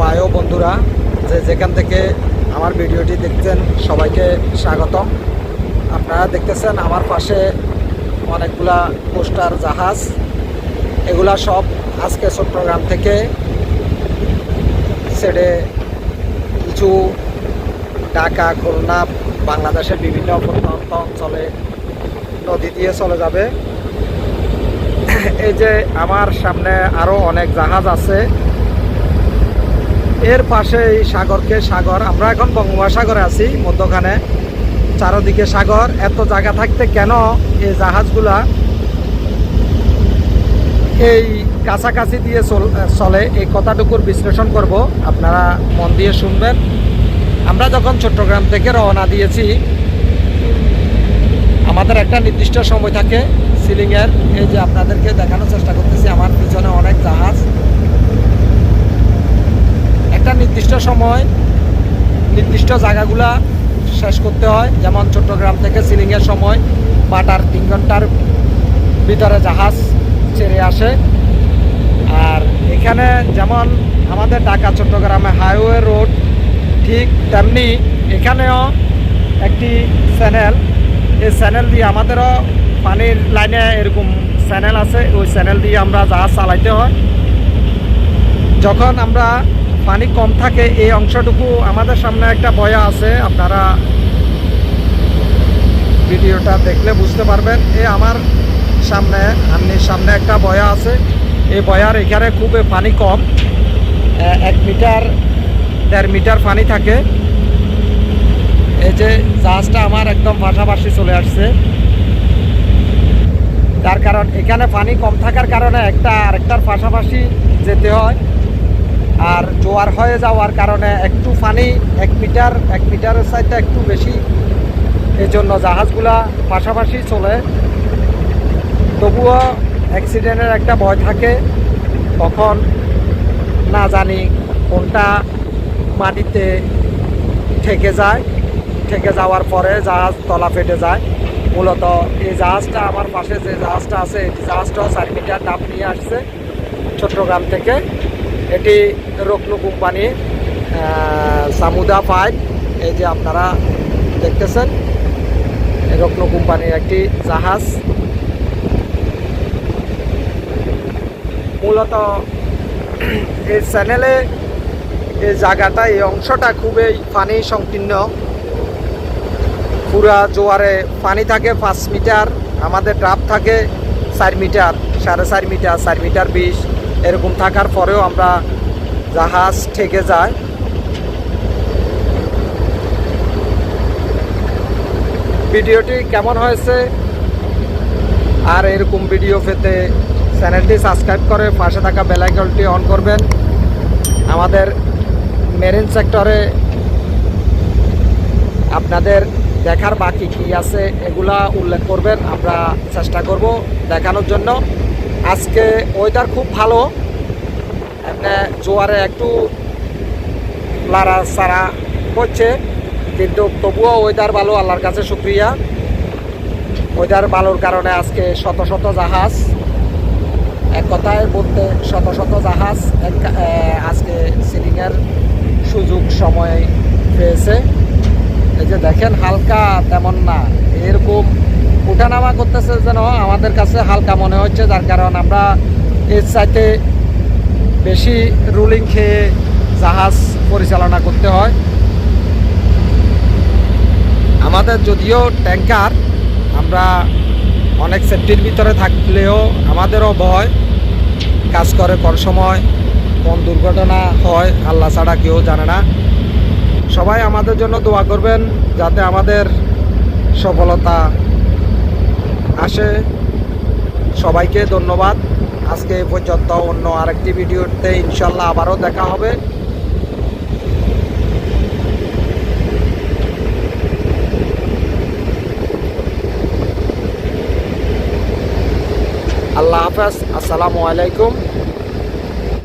ভাই ও বন্ধুরা, যে যেখান থেকে আমার ভিডিওটি দেখছেন, সবাইকে স্বাগতম। আপনারা দেখতেছেন আমার পাশে অনেকগুলা পোস্টার, জাহাজ। এগুলা সব আজকে চট্টগ্রাম থেকে ছেড়ে কিছু ঢাকা, খুলনা, বাংলাদেশের বিভিন্ন প্রত্যন্ত অঞ্চলে নদী দিয়ে চলে যাবে। এই যে আমার সামনে আরও অনেক জাহাজ আছে। এর পাশে এই সাগরকে সাগর। আমরা এখন বঙ্গোপসাগরে আছি, মধ্যখানে। চারদিকে সাগর। এত জায়গা থাকতে কেন এই জাহাজগুলা এই কাছাকাছি দিয়ে চল- এই কথাটুকুর বিশ্লেষণ করব। আপনারা মন দিয়ে শুনবেন। আমরা যখন চট্টগ্রাম থেকে রওনা দিয়েছি, আমাদের একটা নির্দিষ্ট সময় থাকে সিলিংয়ের। এই যে আপনাদেরকে দেখানোর চেষ্টা করতেছি, আমার পিছনে অনেক জাহাজ। নির্দিষ্ট সময় নির্দিষ্ট জায়গাগুলা শেষ করতে হয়। যেমন চট্টগ্রাম থেকে সিলিংয়ের সময় বাটার তিন ঘণ্টার ভিতরে জাহাজ ছেড়ে আসে। আর এখানে যেমন আমাদের ঢাকা, চট্টগ্রামে হাইওয়ে রোড, ঠিক তেমনি এখানেও একটি চ্যানেল। এই চ্যানেল দিয়ে আমাদেরও পানির লাইনে এরকম চ্যানেল আছে। ওই চ্যানেল দিয়ে আমরা জাহাজ চালাইতে হয়। যখন আমরা পানি কম থাকে, এই অংশটুকু আমাদের সামনে একটা বয়া আছে। আপনারা ভিডিওটা দেখলে বুঝতে পারবেন। এ আমার সামনে আমনির সামনে একটা বয়া আছে। এই বয়ার এখানে খুব পানি কম এক মিটার, দেড় মিটার পানি থাকে। এই যে জাহাজটা আমার একদম পাশাপাশি চলে আসছে। তার কারণ এখানে পানি কম থাকার কারণে একটা আরেকটার পাশাপাশি যেতে হয়। আর জোয়ার হয়ে যাওয়ার কারণে একটু পানি, এক মিটার, এক মিটারের সাইডটা একটু বেশি। এই জন্য জাহাজগুলা পাশাপাশি চলে। তবুও অ্যাক্সিডেন্টের একটা ভয় থাকে। কখন না জানি কোনটা মাটিতে ঠেকে যায়। ঠেকে যাওয়ার পরে জাহাজ তলা ফেটে যায়। মূলত এই জাহাজটা আমার পাশে যে জাহাজটা আছে এই জাহাজটাও চার মিটার ডাব নিয়ে আসছে। চট্টগ্রাম থেকে। এটি রকনু কোম্পানি সামুদা পাইপ এই যে আপনারা দেখতেছেন রকনু কোম্পানির একটি জাহাজ। মূলত এই চ্যানেলে এই জায়গাটা, এই অংশটা খুবই পানি সংকীর্ণ। পুরা জোয়ারে পানি থাকে, পাঁচ মিটার, আমাদের ড্রাফ থাকে চার মিটার, সাড়ে চার মিটার চার মিটার বিশ। এরকম থাকার পরেও আমরা জাহাজ ঠেকে যায় ভিডিওটি কেমন হয়েছে? আর এরকম ভিডিও পেতে চ্যানেলটি সাবস্ক্রাইব করে পাশে থাকা বেলাইকনটি অন করবেন। আমাদের মেরিন সেক্টরে আপনাদের দেখার বাকি কি আছে, এগুলা উল্লেখ করবেন। আমরা চেষ্টা করব দেখানোর জন্য। আজকে ওয়েদার খুব ভালো। জোয়ারে একটু লাড়া সারা হচ্ছে কিন্তু তবুও ওয়েদার ভালো, আল্লাহর কাছে শুক্রিয়া। ওয়েদার ভালোর কারণে আজকে শত শত জাহাজ, এক কথায় বলতে শত শত জাহাজ, এক আজকে সিলিংয়ের সুযোগ সময় পেয়েছে। এই যে দেখেন, হালকা তেমন না, এরকম উঠানামা করতেছে যেন আমাদের কাছে হালকা মনে হচ্ছে, যার কারণ আমরা এর চাইতে বেশি রুলিং খেয়ে জাহাজ পরিচালনা করতে হয়। আমাদের যদিও ট্যাঙ্কার আমরা অনেক সেফটির ভিতরে থাকলেও আমাদেরও ভয়, কাজ করে কোন সময় কোন দুর্ঘটনা হয়, আল্লাহ ছাড়া কেউ জানে না। সবাই আমাদের জন্য দোয়া করবেন, যাতে আমাদের সফলতা আসে। সবাইকে ধন্যবাদ। আজকে এ পর্যন্ত অন্য আরেকটি ভিডিওতে ইনশাল্লাহ আবারও দেখা হবে। আল্লাহ হাফেজ। আসসালামু আলাইকুম।